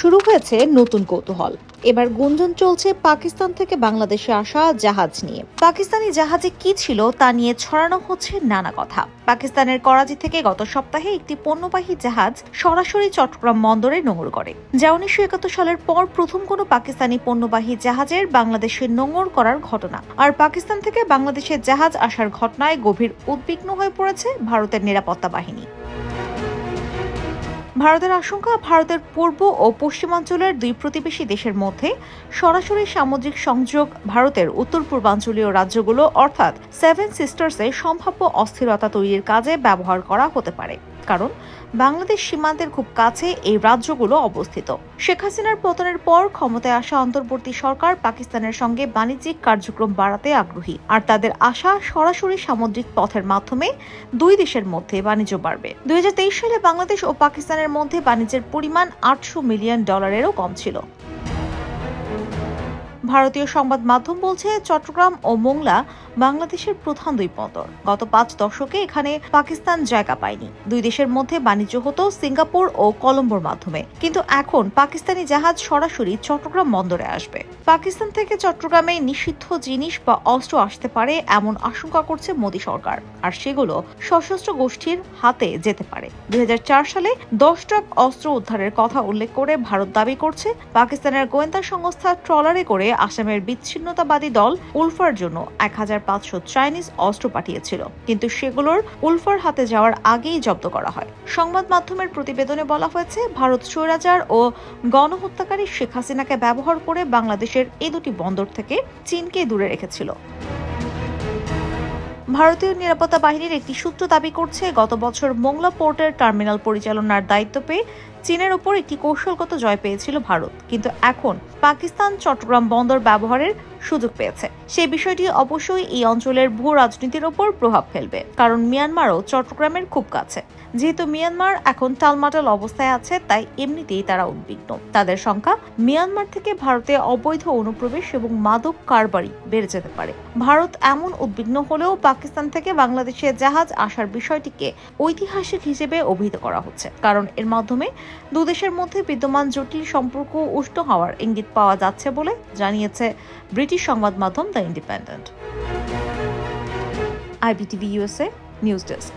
শুরু হয়েছে নতুন কৌতূহল। এবার গুঞ্জন চলছে পাকিস্তান থেকে বাংলাদেশে আসা জাহাজ নিয়ে। পাকিস্তানি জাহাজে কি ছিল তা নিয়ে ছড়ানো হচ্ছে নানা কথা। পাকিস্তানের করাচি থেকে গত সপ্তাহে একটি পণ্যবাহী জাহাজ সরাসরি চট্টগ্রাম বন্দরে নোঙর করে। যা উনিশশো একাত্তর সালের পর প্রথম কোনো পাকিস্তানি পণ্যবাহী জাহাজের বাংলাদেশে নোঙর করার ঘটনা। আর পাকিস্তান থেকে বাংলাদেশের জাহাজ আসার ঘটনায় গভীর উদ্বিগ্ন হয়ে পড়েছে ভারতের নিরাপত্তা বাহিনী। ভারতের আশঙ্কা, ভারতের পূর্ব ও পশ্চিমাঞ্চলের দুই প্রতিবেশী দেশের মধ্যে সরাসরি সামুদ্রিক সংযোগ ভারতের উত্তর পূর্বাঞ্চলীয় রাজ্যগুলো, অর্থাৎ সেভেন সিস্টার্সে সম্ভাব্য অস্থিরতা তৈরির কাজে ব্যবহার করা হতে পারে। কারণ বাংলাদেশ সীমান্তের খুব কাছে এই রাজ্যগুলো অবস্থিত। শেখ হাসিনার পতনের পর ক্ষমতায় আসা অন্তর্বর্তী সরকার পাকিস্তানের সঙ্গে বাণিজ্যিক কার্যক্রম বাড়াতে আগ্রহী। আর তাদের আশা সরাসরি সামুদ্রিক পথের মাধ্যমে দুই দেশের মধ্যে বাণিজ্য বাড়বে। দুই হাজার তেইশ সালে বাংলাদেশ ও পাকিস্তানের মধ্যে বাণিজ্যের পরিমাণ আটশো মিলিয়ন ডলারেরও কম ছিল। ভারতীয় সংবাদ মাধ্যম বলছে, চট্টগ্রাম ও মোংলা বাংলাদেশের প্রধান দুই বন্দর। গত পাঁচ দশকে এখানে পাকিস্তান জায়গা পায়নি। দুই দেশের মধ্যে বাণিজ্য হতো সিঙ্গাপুর ও কলম্বোর মাধ্যমে। কিন্তু এখন পাকিস্তানি জাহাজ সরাসরি চট্টগ্রাম বন্দরে আসবে। পাকিস্তান থেকে চট্টগ্রামে নিষিদ্ধ জিনিস বা অস্ত্র আসতে পারে এমন আশঙ্কা করছে মোদী সরকার। আর সেগুলো সশস্ত্র গোষ্ঠীর হাতে যেতে পারে। দুই হাজার চার সালে দশ ট্রাক অস্ত্র উদ্ধারের কথা উল্লেখ করে ভারত দাবি করছে, পাকিস্তানের গোয়েন্দা সংস্থা ট্রলারে করে আসামের বিচ্ছিন্নতাবাদী দল উলফার জন্য এক হাজার পাঁচশো চাইনিজ অস্ত্র পাঠিয়েছিল। কিন্তু সেগুলোর উলফার হাতে যাওয়ার আগেই জব্দ করা হয়। সংবাদ মাধ্যমের প্রতিবেদনে বলা হয়েছে, ভারত স্বৈরাচার ও গণহত্যাকারী শেখ হাসিনাকে ব্যবহার করে বাংলাদেশের এ দুটি বন্দর থেকে চীনকে দূরে রেখেছিল। ভারতীয় নিরাপত্তা বাহিনীর একটি সূত্র দাবি করছে, গত বছর মোংলা পোর্টের টার্মিনাল পরিচালনার দায়িত্ব পেয়ে চীনের ওপর একটি কৌশলগত জয় পেয়েছিল ভারত। কিন্তু এখন পাকিস্তান চট্টগ্রাম বন্দর ব্যবহারের সুযোগ পেয়েছে। সেই বিষয়টি অবশ্যই এই অঞ্চলের ভূ রাজনীতির ওপর প্রভাব ফেলবে, কারণ মিয়ানমারও চট্টগ্রামের খুব কাছে। যেহেতু মিয়ানমার এখন টালমাটাল অবস্থায় আছে, তাই এমনিতেই তারা উদ্বিগ্ন। তাদের সংখ্যা মিয়ানমার থেকে ভারতে অবৈধ অনুপ্রবেশ এবং মাদক কারবারি বেড়ে যেতে পারে। ভারত এমন উদ্বিগ্ন হলেও পাকিস্তান থেকে বাংলাদেশে জাহাজ আসার বিষয়টিকে ঐতিহাসিক হিসেবে অভিহিত করা হচ্ছে, কারণ এর মাধ্যমে দুদেশের মধ্যে বিদ্যমান জটিল সম্পর্ক উষ্ণ হওয়ার ইঙ্গিত পাওয়া যাচ্ছে বলে জানিয়েছে ব্রিটিশ সংবাদ মাধ্যম the Independent. IBTV USA news desk.